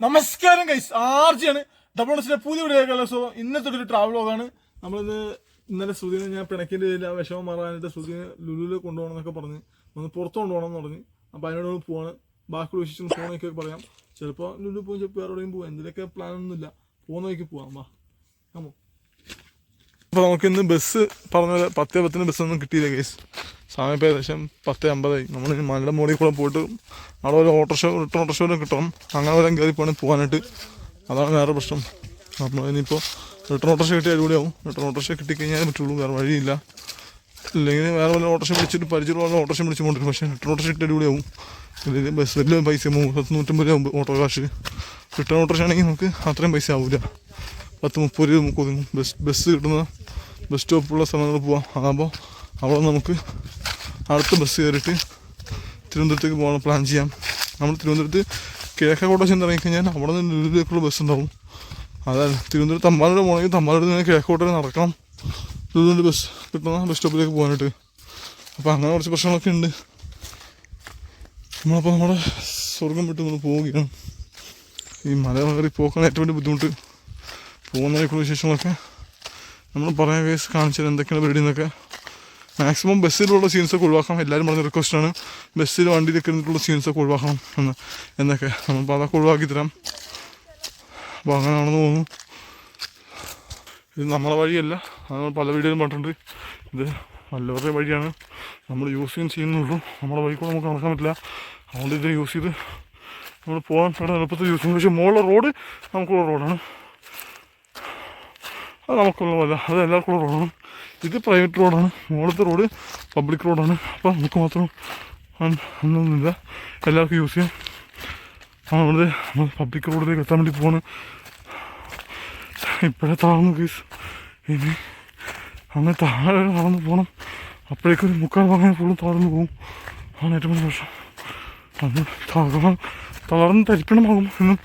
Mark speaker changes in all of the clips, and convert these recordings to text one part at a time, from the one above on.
Speaker 1: നമസ്കാരം guys ആർജിയാണ്. Double എസിന്റെ പുതിയ വീഡിയോ സോ ഇന്നത്തെ ഒരു ട്രാവൽ വ്ളോഗാണ് നമ്മളിന്ന് ഇന്നലെ ശ്രുതിനെ ഞാൻ പിണക്കിന്റെ പേരിൽ ആ വിഷമം മാറാനായിട്ട് ശ്രുതിനെ ലുലുവിൽ കൊണ്ടുപോകണം എന്നൊക്കെ പറഞ്ഞ് ഒന്ന് പുറത്ത് കൊണ്ടുപോകണം എന്ന് പറഞ്ഞ് അപ്പൊ അതിനോട് പോവാണ്. ബാക്കി വിശേഷം ഫോണൊക്കെ പറയാം. ചിലപ്പോൾ ലുലു പോകും ചിലപ്പോൾ വേറെ എവിടെയും പോവാം. എന്തിനൊക്കെ പ്ലാൻ ഒന്നുമില്ല. പോകുന്ന വഴിക്ക് പോവാം. വാ. കമോ അപ്പോൾ നമുക്ക് ഇന്ന് ബസ് പറഞ്ഞ പോലെ പത്തേ പത്തിന് ബസ്സൊന്നും കിട്ടിയില്ല കേസ് സമയം ഇപ്പോൾ ഏകദേശം പത്തേ അമ്പതായി. നമ്മൾ മലയുടെ മുകളിൽ കൂടെ പോയിട്ട് അവിടെ ഒരു ഓട്ടോഷോ റിട്ടേൺ ഓട്ടോഷോയിലും കിട്ടണം. അങ്ങനെ വരെ കയറി പോകണം പോകാനായിട്ട് അതാണ് വേറെ പ്രശ്നം. നമ്മൾ ഇനിയിപ്പോൾ റിട്ടേൺ ഓട്ടോഷോ കിട്ടിയാൽ അടിപൊളിയാവും. റിട്ടേൺ ഓട്ടോഷോ കിട്ടിക്കഴിഞ്ഞാൽ പറ്റുള്ളൂ വേറെ വഴിയില്ല. അല്ലെങ്കിൽ വേറെ വല്ല ഓട്ടോറിക്ഷ വിളിച്ചിട്ട് പരിചയമുള്ള ഓട്ടോഷോ വിളിച്ച് കൊണ്ടിരിക്കും പക്ഷേ റിട്ടേൺ ഓട്ടോഷോ കിട്ടിയ അടിപൊളിയാവും. ഇതിൽ ബസ് വലിയ പൈസ മുപ്പത്തി നൂറ്റമ്പത് രൂപ ഓട്ടോ കാശ് റിട്ടേൺ ഓട്ടോഷോ ആണെങ്കിൽ നമുക്ക് അത്രയും പൈസ ആവില്ല പത്ത് മുപ്പത് രൂപ നമുക്ക് ഒതുങ്ങും. ബസ് ബസ് കിട്ടുന്ന ബസ് സ്റ്റോപ്പുള്ള സ്ഥലങ്ങൾ പോവാം. അതാകുമ്പോൾ അവിടെ നമുക്ക് അടുത്ത ബസ് കയറിയിട്ട് തിരുവനന്തപുരത്തേക്ക് പോകാൻ പ്ലാൻ ചെയ്യാം. നമ്മൾ തിരുവനന്തപുരത്ത് കിഴക്കോട്ട ചെന്ന് ഇറങ്ങിക്കഴിഞ്ഞാൽ അവിടെ നിന്ന് ലുലുവിലേക്കുള്ള ബസ് ഉണ്ടാവും. അതാണ് തിരുവനന്തപുരത്ത് തമ്പാനോട് പോകണമെങ്കിൽ തമ്പാനോട് നിന്ന് കോട്ടയിൽ നടക്കണം. ലുലുവിന്റെ ബസ് കിട്ടുന്ന ബസ് സ്റ്റോപ്പിലേക്ക് പോകാനായിട്ട്. അപ്പോൾ അങ്ങനെ കുറച്ച് പ്രശ്നങ്ങളൊക്കെ ഉണ്ട്. നമ്മളപ്പോൾ നമ്മുടെ സ്വർഗം വിട്ട് നമ്മൾ പോവുകയാണ്. ഈ മല കയറി പോക്കാണ് ഏറ്റവും വലിയ ബുദ്ധിമുട്ട്. പോകുന്നതിനേക്കുള്ള വിശേഷങ്ങളൊക്കെ നമ്മൾ പറയാൻ കേസ് കാണിച്ചത് എന്തൊക്കെയാണ് പരിപാടി എന്നൊക്കെ. മാക്സിമം ബസ്സിലുള്ള സീൻസൊക്കെ ഒഴിവാക്കാം എല്ലാവരും പറഞ്ഞ റിക്വസ്റ്റാണ് ബസ്സിൽ വണ്ടിയിലൊക്കെ ഇരുന്നിട്ടുള്ള സീൻസൊക്കെ ഒഴിവാക്കണം എന്ന്. എന്നൊക്കെ. നമ്മളിപ്പോൾ അതൊക്കെ ഒഴിവാക്കി തരാം. അപ്പോൾ അങ്ങനെയാണെന്ന് തോന്നുന്നു. ഇത് നമ്മളെ വഴിയല്ല. നമ്മൾ പല വീഡിയോയിലും പറഞ്ഞിട്ടുണ്ട്. ഇത് വല്ലവരുടെ വഴിയാണ്. നമ്മൾ യൂസ് ചെയ്യാൻ ചെയ്യുന്നുള്ളൂ നമ്മുടെ വഴി കൂടെ നമുക്ക് നടക്കാൻ പറ്റില്ല. അതുകൊണ്ട് ഇത് യൂസ് ചെയ്ത് നമ്മൾ പോകാൻ എളുപ്പത്തിൽ യൂസ് ചെയ്യും പക്ഷേ മുകളിലെ റോഡ് നമുക്കുള്ള റോഡാണ് അത് നമുക്കുള്ളതല്ല അത് എല്ലാവർക്കും ഉള്ള റോഡാണ്. ഇത് പ്രൈവറ്റ് റോഡാണ് മുകളിലത്തെ റോഡ് പബ്ലിക് റോഡാണ് അപ്പോൾ നമുക്ക് മാത്രം ഒന്നൊന്നുമില്ല എല്ലാവർക്കും യൂസ് ചെയ്യാം. അവിടെ നമ്മൾ പബ്ലിക് റോഡിലേക്ക് എത്താൻ വേണ്ടി പോവാണ്. ഇപ്പോഴേ താഴ്ന്നു കേസ് ഇനി അങ്ങനെ താഴെ നടന്ന് പോകണം അപ്പോഴേക്കും ഒരു മുക്കാൽ വാങ്ങാൻ ഫുള്ളും താഴ്ന്നു പോകും ആണ് ഏറ്റവും വലിയ പ്രശ്നം. അത് തകർന്ന് തളർന്ന് തരിപ്പണമാകും എന്നും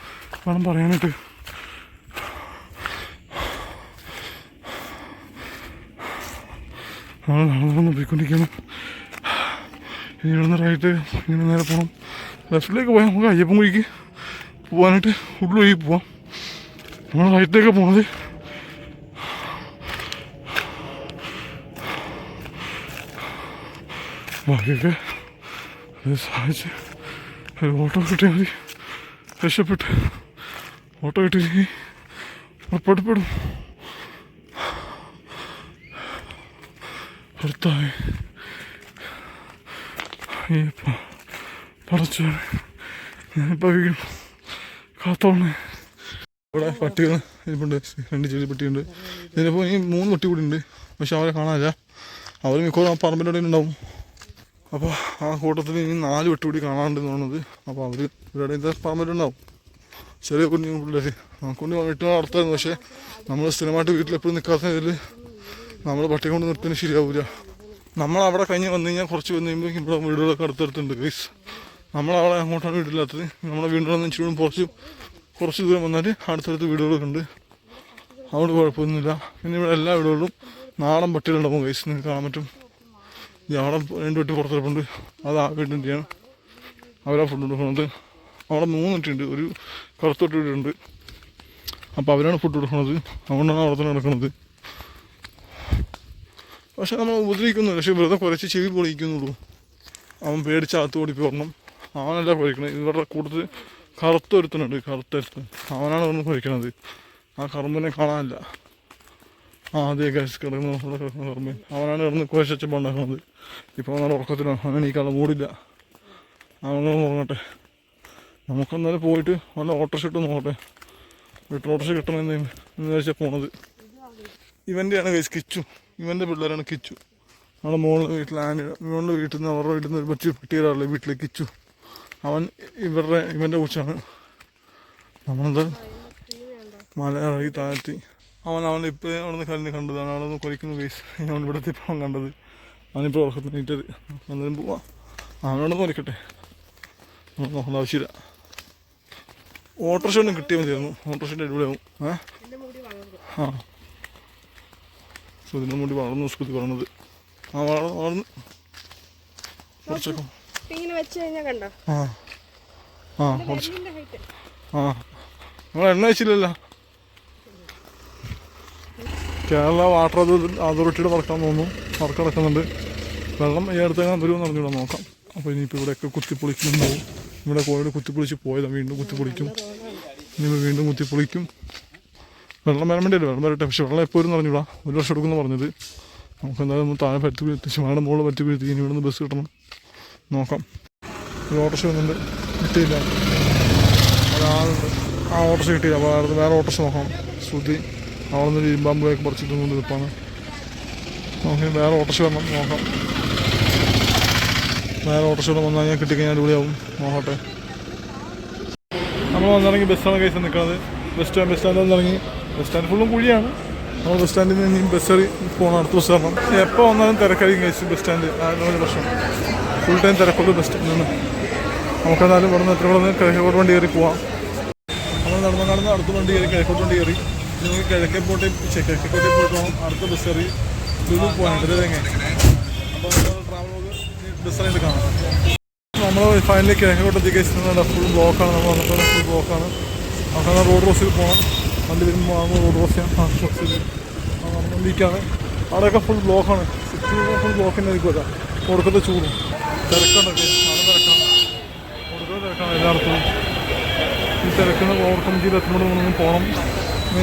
Speaker 1: വേണം പറയാനായിട്ട്. നമ്മൾ നടന്നു പോയിക്കൊണ്ടിരിക്കണം ഇനി ഇവിടുന്ന് റൈറ്റ് ഇങ്ങനെ നേരെ പോകണം ലെഫ്റ്റിലേക്ക് പോയാൽ നമുക്ക് അയ്യപ്പൻ കുഴിക്ക് പോകാനായിട്ട് ഉള്ളു വഴി പോവാം. നമ്മൾ റൈറ്റിലേക്ക് പോകുന്നത് ബാക്കിയൊക്കെ സഹായിച്ച് ഒരു ഓട്ടോ കിട്ടിയാൽ മതി. രക്ഷപ്പെട്ട് ഓട്ടോ കിട്ടിയില്ലെങ്കിൽ ഉറപ്പാടുപ്പെടും ഭർത്താവേ അയ്യപ്പ പടച്ചോനെ ഞാനിപ്പോൾ വീഴും കാത്തോളണേ ഇവിടെ പട്ടികൾ ഇരിപ്പുണ്ട് രണ്ട് ചെറിയ പട്ടിയുണ്ട്. ഇതിനിപ്പോൾ ഇനി മൂന്ന് പട്ടി കൂടി ഉണ്ട്. പക്ഷെ അവരെ കാണാനില്ല. അവർ മിക്കവാറും ആ പറമ്പിന്റെ ഉണ്ടാവും. അപ്പോൾ ആ കൂട്ടത്തിൽ ഇനി നാല് പട്ടി കൂടി കാണാനുണ്ടെന്ന് തോന്നുന്നത്. അപ്പോൾ അവർ ഇവരുടെ പറമ്പിലുണ്ടാവും ചെറിയ കുഞ്ഞു പിള്ളേർ ആ കുഞ്ഞു വീട്ടിൽ നടത്തായിരുന്നു പക്ഷേ നമ്മൾ സ്ഥിരമായിട്ട് വീട്ടിൽ എപ്പോഴും നിൽക്കാത്ത ഇതിൽ നമ്മൾ പട്ടി കൊണ്ട് നിർത്തുന്നത് ശരിയാവില്ല നമ്മൾ അവിടെ കഴിഞ്ഞ് വന്നു കഴിഞ്ഞാൽ കുറച്ച് വന്നു കഴിയുമ്പോൾ ഇവിടെ വീടുകളൊക്കെ അടുത്തടുത്തുണ്ട് ഗൈസ് നമ്മളവിടെ അങ്ങോട്ടാണ് വീടില്ലാത്തത് നമ്മുടെ വീടുകളിൽ നിന്ന് ഇച്ചിരി കൂടി കുറച്ച് കുറച്ച് ദൂരം വന്നാൽ അടുത്തടുത്ത് വീടുകളൊക്കെ ഉണ്ട്. അതുകൊണ്ട് കുഴപ്പമൊന്നുമില്ല. പിന്നെ ഇവിടെ എല്ലാ വീടുകളിലും നാടൻ പട്ടികളുണ്ടാവും ഗൈസ് നിങ്ങൾക്ക് കാണാൻ പറ്റും. അവിടെ രണ്ട് പട്ടി പുറത്തിറപ്പുണ്ട്. അത് ആ വീടിന്റെയാണ് അവരാ ഫുഡ് കൊടുക്കുന്നത്. അവിടെ മൂന്ന് പട്ടിയുണ്ട് ഒരു കറുത്തൊട്ടി വീടുണ്ട് അപ്പോൾ അവരാണ് ഫുഡ് കൊടുക്കുന്നത്. അതുകൊണ്ടാണ് അവിടെ തന്നെ നടക്കുന്നത്. പക്ഷെ നമ്മൾ ഉപദ്രവിക്കുന്നില്ല പക്ഷെ വെറുതെ കുറച്ച് ചെവി പൊളിക്കുന്നുള്ളൂ. അവൻ പേടിച്ച് അകത്ത് ഓടി പോരണം അവനല്ല കുഴക്കണത് ഇവരുടെ കൂട്ടത്തിൽ കറുത്തൊരുത്തനുണ്ട് കറുത്തൊരുത്തൻ അവനാണ് ഒന്ന് കുഴക്കണത് ആ കറുമ്പിനെ കാണാനില്ല. ആ അതേ ഗസ് കിടക്കുന്ന. കറുമ്പൻ. അവനാണ് കിടന്ന് കുഴച്ചപ്പോൾ ഉണ്ടാക്കുന്നത് ഇപ്പോൾ അവനാണ് ഉറക്കത്തിലാണ് അവൻ ഈ കള മൂടില്ല. അവനോട് ഉറങ്ങട്ടെ. നമുക്കെന്നാലും പോയിട്ട് നല്ല ഓട്ടോറിക്ഷ ഇട്ട് നോക്കട്ടെ. വീട്ടിൽ ഓട്ടോറിക്ഷ കിട്ടണമെന്ന് വെച്ചാൽ പോണത്. ഇവന്റെയാണ് ഗൈസ് കിച്ചു. ഇവന്റെ പിള്ളേരാണ് കിച്ചു. നമ്മുടെ മോളിൽ വീട്ടിൽ ആന ഇവളുടെ വീട്ടിൽ നിന്ന് അവരുടെ വീട്ടിൽ നിന്ന് ഒരു പറ്റി പട്ടിയൊരാളെ വീട്ടിൽ കിച്ചു. അവൻ ഇവരുടെ ഇവന്റെ കൊച്ചാണ്. നമ്മളത് മലയാളി താഴ്ത്തി. അവൻ അവൻ ഇപ്പോൾ അവിടെ നിന്ന് കല്ലിന് കണ്ടതാണ്. അവിടെ നിന്ന് കൊലിക്കുന്ന കേസ് അവൻ ഇവിടുത്തെ ഇപ്പോൾ അവൻ കണ്ടത്. അവനിപ്പോൾ ഉറക്കത്തിന് നീറ്റത് അന്നേരം പോവാം. അവനോട് കൊലിക്കട്ടെ. നമുക്ക് നോക്കേണ്ട ആവശ്യമില്ല. ഓട്ടോറിക്ഷ ഒന്നും കിട്ടിയാൽ മതിയായിരുന്നു ഓട്ടോറിക്ഷന്റെ അടിപൊളിയാവും. ഏ? ആ. സുതിന്റെ മുടി വളർന്നു സ്കുതി വളർന്നത്. ആ വളർന്ന് വളർന്ന്. കുറച്ചൊക്കെ.
Speaker 2: ഇങ്ങനെ വെച്ച് കഴിഞ്ഞാൽ കണ്ടോ?
Speaker 1: ആ. ആ കുറച്ച്. ആ. നമ്മൾ എണ്ണ വെച്ചില്ലല്ലോ? കേരള വാട്ടർ അതോറിറ്റിയുടെ വർക്കാന്ന് തോന്നുന്നു. വർക്ക് നടക്കുന്നുണ്ട്. വെള്ളം ഈ അടുത്തേക്കാൻ വരുമെന്ന് അറിഞ്ഞൂടാ നോക്കാം. അപ്പോൾ ഇനിയിപ്പോൾ ഇവിടെയൊക്കെ കുത്തിപ്പൊളിക്കുന്നുണ്ടാവും ഇവിടെ കോഴിയുടെ കുത്തിപ്പൊളിച്ച് പോയതാണ് വീണ്ടും കുത്തിപ്പൊളിക്കും. ഇനി വീണ്ടും കുത്തിപ്പൊളിക്കും. വെള്ളം വരാൻ വേണ്ടിയല്ലേ? വെള്ളം വരട്ടെ. പക്ഷെ വെള്ളം എപ്പോഴും അറിഞ്ഞൂടാ ഒരു വർഷം എടുക്കുമെന്ന് പറഞ്ഞത്. നമുക്ക് എന്തായാലും ഒന്ന് താഴെ പറ്റി വീഴ്ത്തി ശിവാടെ മുകളിൽ പറ്റി വീഴ്ത്തി ഇനി ഇവിടുന്ന് ബസ് കിട്ടണം. നോക്കാം. ഒരു ഓട്ടോഷ വന്നുണ്ട് കിട്ടിയില്ല. ഒരാളുണ്ട്. ആ ഓട്ടോഷ കിട്ടിയില്ല. അപ്പോൾ അടുത്ത് വേറെ ഓട്ടോഷ നോക്കാം ശ്രുതി അവിടെ നിന്ന് ഇരുമ്പാമ്പുകളൊക്കെ പറിച്ചിട്ട് കൊണ്ട് നിൽപ്പാണ് നമുക്ക് വേറെ ഓട്ടോഷ വരണം. നോക്കാം. വേറെ ഓട്ടോഷ വന്നാൽ കഴിഞ്ഞാൽ കിട്ടിക്കഴിഞ്ഞാൽ അടിപൊളിയാവും. നോക്കട്ടെ. നമ്മൾ വന്നിറങ്ങി ബസ്സാണ് കേസ് നിൽക്കുന്നത്. ബസ് സ്റ്റാൻഡ് ബസ് സ്റ്റാൻഡിൽ ഇറങ്ങി ബസ് സ്റ്റാൻഡ് ഫുള്ളും കുഴിയാണ്. നമ്മൾ ബസ് സ്റ്റാൻഡിൽ നിന്ന് ഇനി ബസ് കയറി പോകണം അടുത്ത ബസ് കയറണം എപ്പോൾ വന്നാലും തിരക്കായിരിക്കും കഴിച്ച് ബസ് സ്റ്റാൻഡ് ആയിരുന്നു പ്രശ്നം. ഫുൾ ടൈം തിരക്കുള്ളു ബസ് സ്റ്റാൻഡിൽ നിന്ന് നമുക്കെന്നാലും ഇവിടെ നിന്ന് എത്ര ഇവിടെ നിന്ന് കിഴക്കോട്ട് വണ്ടി കയറി പോവാം. നമ്മൾ നടന്നു നടന്ന് അടുത്ത വണ്ടി കയറി കിഴക്കോട്ട് വണ്ടി കയറി. നിങ്ങൾ കിഴക്കേ പോട്ടെ കിഴക്കോട്ടേ പോയിട്ട് പോകണം അടുത്ത ബസ് കയറി ലുലു പോകാനുണ്ട് ഇത് എങ്ങനെ അപ്പോൾ നമ്മൾ ട്രാവൽ ബസ് ആയിട്ട് കാണാം. നമ്മൾ ഫൈനലി കിഴക്കോട്ട് എത്തിക്കുന്ന ഫുൾ ബ്ലോക്കാണ് നമ്മൾ വന്നപ്പോൾ ഫുൾ ബ്ലോക്കാണ് അങ്ങനെ റോഡ് ക്രോസിൽ പോകണം. വണ്ടി വരുമ്പോൾ ആകുമ്പോൾ റോഡ് ചെയ്യാം. ആ ക്രോസിൽ വണ്ടിക്കാണ് അവിടെയൊക്കെ ഫുൾ ബ്ലോക്കാണ് സിറ്റി ഫുൾ ബ്ലോക്കിന്റെ ആയിരിക്കുമല്ല കൊടുക്കത്തെ ചൂടും. തിരക്കുണ്ടൊക്കെ നല്ല തിരക്കാണ്. കൊടുക്കത്തെ തിരക്കാണ് എല്ലായിടത്തും. ഈ തിരക്കുന്ന ഓവർക്കമിറ്റിയിൽ എത്തുമ്പോൾ നമ്മളൊന്ന് പോകണം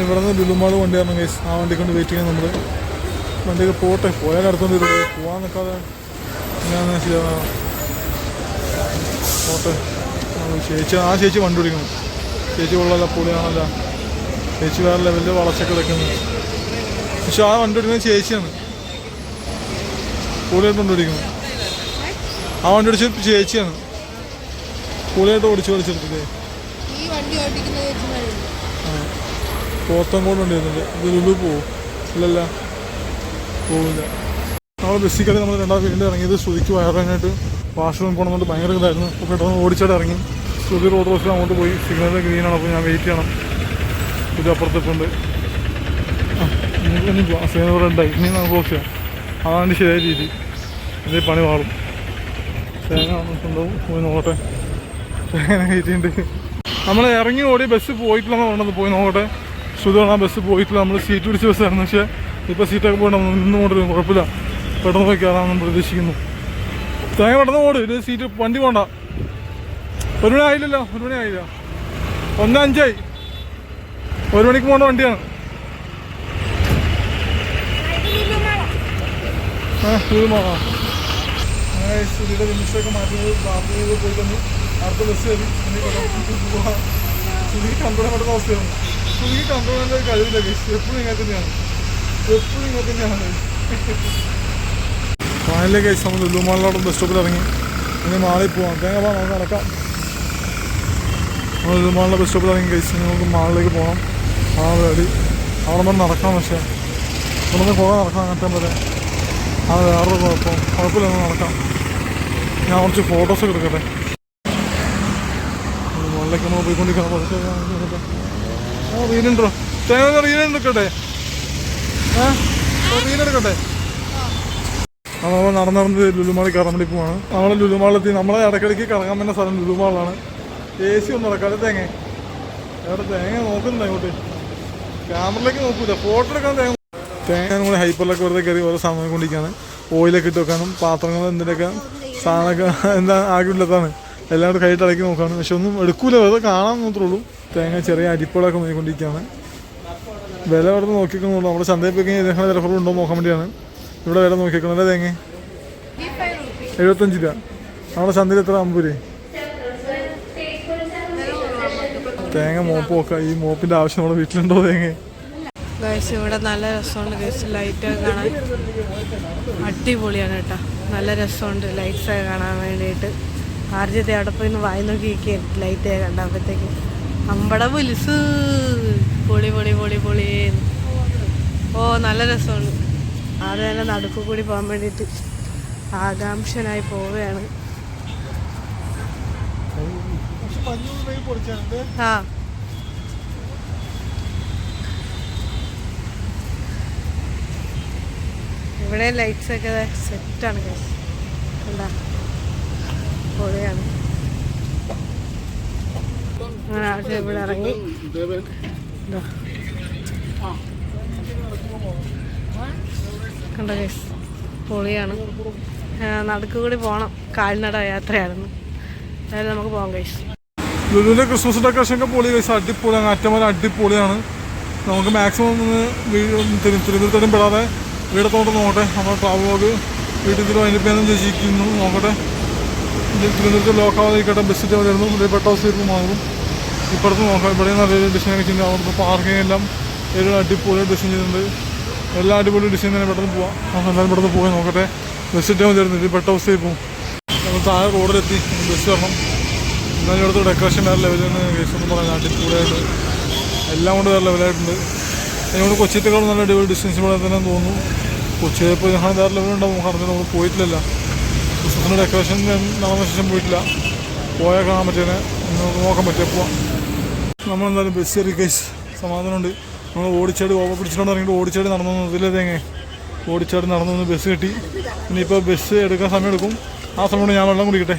Speaker 1: ഇവിടെ നിന്ന് ലുലുമാൾ വണ്ടി കാരണം കേസ് ആ വണ്ടി കൊണ്ട് വെയിറ്റ് ചെയ്യാൻ നമ്മൾ വണ്ടിയൊക്കെ പോട്ടെ. പോയാൽ അടുത്തോണ്ട് വരും. പോകാൻ നിൽക്കാതെ ഞാൻ പോട്ടെ. ചേച്ചി ആ ചേച്ചി വണ്ടി ഓടിക്കണം. ചേച്ചി കൊള്ളല്ല പൊളിയാണല്ല. ചേച്ചി വേറെ ലെവലിൽ വളച്ചൊക്കെ എടുക്കുന്നത് പക്ഷെ ആ വണ്ടി ഓടിക്കുന്നത് ചേച്ചിയാണ്. പൊളിയായിട്ട് വണ്ടി ഓടിക്കുന്നത് ആ വണ്ടി ഓടിച്ചത് ചേച്ചിയാണ്. പൊളിയായിട്ട് ഓടിച്ചു ഓടിച്ചെടുത്തില്ലേ പോത്തങ്കോട് വണ്ടി വരുന്നുണ്ട്. ഇത് ലുലു പോവും. ഇല്ലല്ല. പോവില്ല. നമ്മൾ ബസ്സിക്കാതെ നമ്മൾ രണ്ടാമത് വീണ്ടും ഇറങ്ങിയത് ശ്രുതിക്ക് വയറാനായിട്ട് വാഷ്റൂം പോകണമെന്നുണ്ട് ഭയങ്കര ഇതായിരുന്നു. അപ്പോൾ പെട്ടെന്ന് ഓടിച്ചാട്ട് ഇറങ്ങി. ശ്രുതി ഓട്ടോസിൽ അങ്ങോട്ട് പോയി. സിഗ്നൽ ഗ്രീനാണ് അപ്പോൾ ഞാൻ വെയിറ്റ് ചെയ്യണം. ഇത് അപ്പുറത്തിട്ടുണ്ട് ഇനി ഇവിടെ ഉണ്ടായി. ഇനി നമുക്ക് ഓഫ് ചെയ്യാം. അതാണ് ശരിയായ രീതി. ഇതേ പണി മാറും. തേങ്ങ വന്നിട്ടുണ്ടാവും. പോയി നോക്കട്ടെ. തേങ്ങ കയറ്റിയിട്ടുണ്ട്. നമ്മൾ ഇറങ്ങി ഓടി ബസ് പോയിട്ടില്ലെന്ന് പറഞ്ഞത്. പോയി നോക്കട്ടെ. സുധീർ ബസ് പോയിട്ടില്ല. നമ്മൾ സീറ്റ് പിടിച്ച ബസ്സായിരുന്നു പക്ഷേ ഇപ്പോൾ സീറ്റൊക്കെ പോയിട്ട് നിന്ന് കൊണ്ടിരുന്നു കുഴപ്പമില്ല. പെട്ടെന്ന് പോയി കയറാമെന്ന് പ്രതീക്ഷിക്കുന്നു. തേങ്ങ പെട്ടെന്ന് ഓട്. ഇത് സീറ്റ് വണ്ടി പോണ്ട. ഒരു മണി ആയില്ലല്ലോ ഒരു മണി ആയില്ല ഒന്ന് അഞ്ചായി. ഒരു മണിക്ക് പോകേണ്ട വണ്ടിയാണ്. ആ ഇത് മാറാം. അങ്ങനെ ബാത്റൂമിൽ പോയി തന്നു അടുത്ത ബസ് കയറി പോവാം. ശ്രുതിക്ക് കൺട്രോൾ അവസ്ഥയാണ്. ശ്രുതിക്ക് കൺട്രോൾ ഒരു കഴിവില്ല ഗൈസ് എപ്പോഴും ഇങ്ങനെ തന്നെയാണ്. എപ്പോഴും ഇങ്ങനെ തന്നെയാണ്. നമ്മൾ ലുലുമാളിലോട്ട് ബസ് സ്റ്റോപ്പിൽ ഇറങ്ങി. ഇനി മാളിൽ പോവാം. തേങ്ങ നടക്കാം. നമ്മൾ മാളിലെ ബസ് സ്റ്റോപ്പിൽ ഇറങ്ങി ഗൈസ് നമുക്ക് മാളിലേക്ക് പോകണം ആ വേടി അവിടെ നിന്ന് നടക്കാം പക്ഷേ. ഇവിടെ നിന്ന് പോകാൻ നടക്കാം അങ്ങനത്തെ പോലെ. അത് വേറൊരു കുഴപ്പം. കുഴപ്പമില്ല ഒന്ന് നടക്കാം. ഞാൻ കുറച്ച് ഫോട്ടോസൊക്കെ എടുക്കട്ടെ. മുകളിലേക്ക് നമ്മൾ പോയിക്കൊണ്ടിരിക്കണം പതുക്കെ. ആ റീലുണ്ടോ നമ്മൾ നടന്ന് നടന്ന് ലുലുമാളിൽ കയറാൻ പോവാണ്. നമ്മൾ ലുലുമാളിലെത്തി നമ്മളെ ഇടയ്ക്കിടയ്ക്ക് കറങ്ങാൻ പറ്റുന്ന സ്ഥലം ലുലുമാളാണ് എ സി ഒന്നും നടക്കാതെ തേങ്ങ. എവിടെ തേങ്ങ നോക്കുന്നുണ്ട് അങ്ങോട്ട്. ക്യാമറയിലേക്ക് നോക്കൂല ഫോട്ടോ എടുക്കാൻ തേങ്ങ തേങ്ങ നമ്മൾ ഹൈപ്പറിലൊക്കെ വെറുതെ കയറി ഓരോ സാധനം കൊണ്ടിരിക്കുകയാണ് ഓയിലൊക്കെ ഇട്ട് വെക്കാനും പാത്രങ്ങൾ എന്തിനൊക്കെ സാധനമൊക്കെ എന്താ ആകില്ലാത്തതാണ് എല്ലാം കൂടെ കൈയിട്ട് ഇളക്കി നോക്കാണ്. പക്ഷെ ഒന്നും എടുക്കൂല വെറുതെ കാണാൻ മാത്രമേ ഉള്ളൂ. തേങ്ങ ചെറിയ അരിപ്പളൊക്കെ നോക്കിക്കൊണ്ടിരിക്കുകയാണ്. വില അവിടെ നോക്കിക്കൊണ്ടുള്ളൂ നമ്മുടെ ചന്തയിൽ പോയി കഴിഞ്ഞാൽ ഇതിനെ വില കുറവുണ്ടോ നോക്കാൻ വേണ്ടിയാണ്. ഇവിടെ വില നോക്കിക്കണം? അല്ലേ തേങ്ങ? എഴുപത്തഞ്ച് രൂപ. നമ്മുടെ ചന്തയിൽ എത്ര അമ്പത് രൂപ തേങ്ങ മോപ്പൊക്കെ ഈ മോപ്പിന്റെ ആവശ്യം നമ്മുടെ വീട്ടിലുണ്ടോ തേങ്ങ?
Speaker 2: ഇവിടെ നല്ല രസമുണ്ട്. ഗൈസ് ലൈറ്റ് കാണാൻ അടിപൊളിയാണ് കേട്ടോ. നല്ല രസമുണ്ട് ലൈറ്റ്സ് ഒക്കെ കാണാൻ വേണ്ടിയിട്ട്. ആർജ്യത്തെ അവിടെ പോയി വായി നോക്കി ലൈറ്റ് ഒക്കെ കണ്ടപ്പോഴത്തേക്ക് അമ്പട പുലിസ്. പൊളി പൊളി പൊളി പൊളി. ഓ നല്ല രസമുണ്ട്. ആദ്യം തന്നെ നടുക്ക് കൂടി പോകാൻ വേണ്ടിയിട്ട് ആകാംക്ഷനായി പോവുകയാണ്. ആ. ഇവിടെ ലൈറ്റ്സ് ഒക്കെ സെറ്റാണ് എന്താ പൊളിയാണ്. ആദ്യം ഇവിടെ ഇറങ്ങി. കണ്ടോ ഗൈസ് പൊളിയാണ്. നടക്കുകൂടി നടുക്ക് കൂടി കാൽനട യാത്രയായിരുന്നു. അതായത് നമുക്ക് പോകാം ഗൈസ്
Speaker 1: ലുലുവിന്റെ ക്രിസ്മസ് ഡെക്കറേഷൻ ഒക്കെ പൊളി കഴിച്ച അടിപൊളിയാണ് അറ്റമല അടിപൊളിയാണ്. നമുക്ക് മാക്സിമം ഒന്ന് തിരുവനന്തപുരത്തേക്കും പെടാതെ വീടത്തോട്ട് നോക്കട്ടെ. നമ്മുടെ ട്രാവൽ വ്ലോഗ് വീട്ടിൽ അതിനിപ്പം ചേച്ചിരിക്കുന്നു നോക്കട്ടെ. തിരുവനന്തപുരത്ത് ബസ് ബെസ്റ്റ് വരുന്നു ഇവിടെ പെട്ട ഹൗസ് വരുമ്പോൾ മാറും. ഇപ്പുറത്ത് നോക്കാം. ഇവിടെ നല്ല ഡിസൈൻ ചെയ്യുന്നത് അവിടുത്തെ പാർക്കിംഗ് എല്ലാം ഏതൊരു അടിപൊളി ഡിസൈൻ ചെയ്തിട്ടുണ്ട്. എല്ലാ അടിപൊളി ഡിസൈൻ തന്നെ പെട്ടെന്ന് പോവാം. നമുക്ക് എന്തായാലും പെട്ടെന്ന് പോയി നോക്കട്ടെ. ബസ് ഇട്ടാൽ മതിയായിരുന്നു ഇത് പെട്ട ഹൗസിൽ പോകും നമ്മൾ താഴെ റോഡിലെത്തി ബസ് വരണം. എന്നാലും ഇവിടുത്തെ ഡെക്കറേഷൻ വേറെ ലെവലാണ് കേസ് എന്ന് പറയാൻ അടിപൊളിയായിട്ട് എല്ലാം കൊണ്ട് വേറെ ലെവലായിട്ടുണ്ട് അതിനോട് കൊച്ചിത്തേക്കാളും നല്ല അടിപൊളി ഡിസ്റ്റൻസ് പോലെ തന്നെ തോന്നുന്നു. കൊച്ചി ഇപ്പോൾ ഞങ്ങൾ വേറെ ലെവലുണ്ടാവും കാരണം നമ്മൾ പോയിട്ടില്ല ക്രിസ്മസിന്റെ ഡെക്കറേഷൻ നടന്ന ശേഷം പോയിട്ടില്ല. പോയാൽ കാണാൻ പറ്റിയതിനെ നോക്കാൻ പറ്റിയ പോവാം. നമ്മളെന്തായാലും ബസ് കയറി കേസ് സമാധാനമുണ്ട്. നമ്മൾ ഓടിച്ചാടി ഓവർ പിടിച്ചിട്ടുണ്ട് ഇറങ്ങിയിട്ട് ഓടിച്ചാടി നടന്നു ഇതിലെ തേങ്ങ ഓടിച്ചാടി നടന്നു ബസ് കിട്ടി. ഇനിയിപ്പോൾ ബസ് എടുക്കാൻ സമയം എടുക്കും ആ സമയം ഞാൻ വെള്ളം കുടിക്കട്ടെ.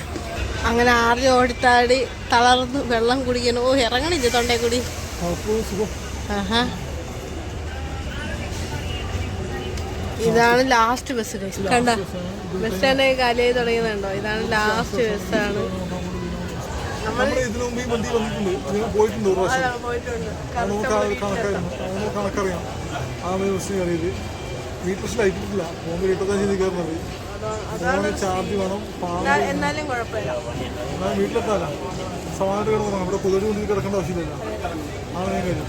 Speaker 2: അങ്ങനെ ആദ്യം ഓടിത്താടി തളർന്ന് വെള്ളം കുടിക്കണം ഓ ഇറങ്ങണില്ല തൊണ്ടേ കൂടി? ആഹാ. ഇതാണ് ലാസ്റ്റ് ബസ് കണ്ട? ബസ് സ്റ്റാൻഡ് കാലിയായി തുടങ്ങിയതുണ്ടോ ഇതാണ് ലാസ്റ്റ് ബസ്സാണ്
Speaker 1: വന്നിട്ടുണ്ട്. ഇതിന് പോയിട്ടുണ്ട് ബസ് ലൈറ്റിട്ടില്ല പോകുമ്പോൾ ഇരുപത്തഞ്ച് തീയതി കയറുന്നത്. ഫോണിന് ചാർജ് വേണം
Speaker 2: എന്നാലും കുഴപ്പമില്ല.
Speaker 1: എന്നാൽ വീട്ടിലെത്താല സമാനമായിട്ട് കിടന്നു? ഇവിടെ പുതിയ മുന്നിൽ കിടക്കേണ്ട ആവശ്യമില്ല ആണ് ഞാൻ കാര്യം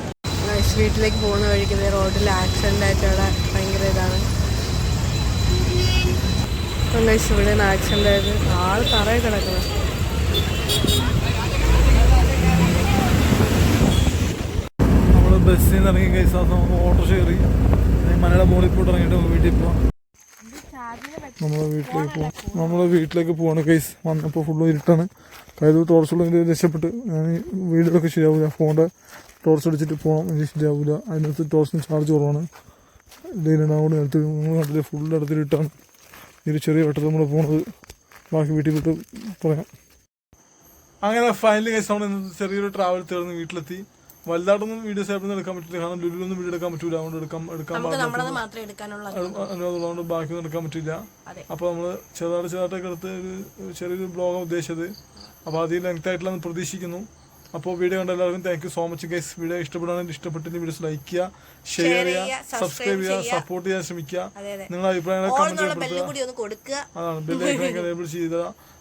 Speaker 2: വീട്ടിലേക്ക് പോകുന്ന വഴിക്ക് റോഡിൽ ആക്സിഡന്റ് ആയിട്ട് അവിടെ ഭയങ്കര ഇതാണ്. ഇവിടെ നിന്ന് ആക്സിഡന്റ് ആയത് ആൾ തറയിൽ കിടക്കണം
Speaker 1: നമ്മൾ ബസ്സിൽ നിന്ന് ഇറങ്ങി കൈസ് നമുക്ക് ഓട്ടോ കയറി മലയുടെ മുകളിൽ പോയിട്ട് ഇറങ്ങിയിട്ട് വീട്ടിൽ പോവാം. നമ്മളെ വീട്ടിലേക്ക് പോവാം. നമ്മളെ വീട്ടിലേക്ക് പോവാണ് കൈസ് വന്നപ്പോൾ ഫുള്ള് ഇരുട്ടാണ്. കയ്യിൽ ടോർച്ചുള്ള രക്ഷപ്പെട്ട് ഞാൻ വീടുകളൊക്കെ ശരിയാവില്ല ഫോണിന്റെ ടോർച്ച് അടിച്ചിട്ട് പോകാം എനിക്ക് ശരിയാവില്ല അതിനകത്ത് ടോർച്ചിന് ചാർജ് കുറവാണ്. ഡെയിലുണ്ടാവുകൊണ്ട് നിങ്ങൾ കണ്ടിട്ട് ഫുള്ള് അടുത്ത് ഇട്ടാണ് ഒരു ചെറിയ വട്ടത്തിൽ നമ്മൾ പോണത്. ബാക്കി വീട്ടിൽ വിട്ട് പറയാം. അങ്ങനെ ഫൈനലി കേസ് നമ്മൾ ചെറിയൊരു ട്രാവൽ തീർന്ന് വീട്ടിലെത്തി. വലുതായിട്ടൊന്നും സേപ്പിൽ നിന്ന് എടുക്കാൻ പറ്റില്ല. കാരണം ലുലുലൊന്നും വീഡിയോ എടുക്കാൻ പറ്റൂല. അതുകൊണ്ട് എടുക്കാൻ എടുക്കാൻ അനുവാദമുള്ളതുകൊണ്ട് ബാക്കിയൊന്നും എടുക്കാൻ പറ്റില്ല.
Speaker 2: അപ്പൊ
Speaker 1: അപ്പോൾ നമ്മൾ ചെറുതായിട്ട് ചെറുതായിട്ടൊക്കെ എടുത്ത് ഒരു ചെറിയൊരു ബ്ലോഗാണ് ഉദ്ദേശിച്ചത്. അപ്പോൾ അതിൽ ലെങ്ത് ആയിട്ടുള്ള പ്രതീക്ഷിക്കുന്നു. അപ്പോൾ വീഡിയോ കണ്ട എല്ലാവർക്കും thank you so much guys video ഇഷ്ടപ്പെടുകയാണെങ്കിൽ ഇഷ്ടപ്പെട്ടിട്ട് വീഡിയോസ് ലൈക്ക് ചെയ്യുക ഷെയർ ചെയ്യുക സബ്സ്ക്രൈബ് ചെയ്യുക സപ്പോർട്ട് ചെയ്യാൻ ശ്രമിക്കുക. നിങ്ങളുടെ അഭിപ്രായങ്ങൾ കമന്റ് അതാണ് ബെല്ലൈക്കൺ എനേബിൾ ചെയ്ത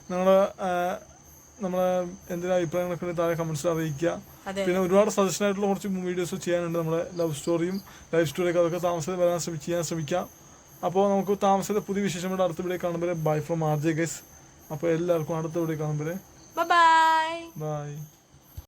Speaker 1: നിങ്ങളുടെ നമ്മളെ എന്തെങ്കിലും അഭിപ്രായങ്ങളൊക്കെ താഴെ കമന്റ്സിൽ അറിയിക്കുക. പിന്നെ ഒരുപാട് സജഷൻ ആയിട്ടുള്ള കുറച്ച് വീഡിയോസ് ചെയ്യാനുണ്ട് നമ്മുടെ ലവ് സ്റ്റോറിയും ലൈഫ് സ്റ്റോറിയൊക്കെ അതൊക്കെ താമസത്തിൽ വരാൻ ശ്രമി ചെയ്യാൻ ശ്രമിക്കാം. അപ്പോൾ നമുക്ക് താമസത്തെ പുതിയ വിശേഷങ്ങളുടെ അടുത്ത വീഡിയോ കാണുമ്പോൾ bye from R J guys. അപ്പോൾ എല്ലാവർക്കും അടുത്ത വീഡിയോ കാണുമ്പോൾ
Speaker 2: ബൈ
Speaker 1: ബൈ.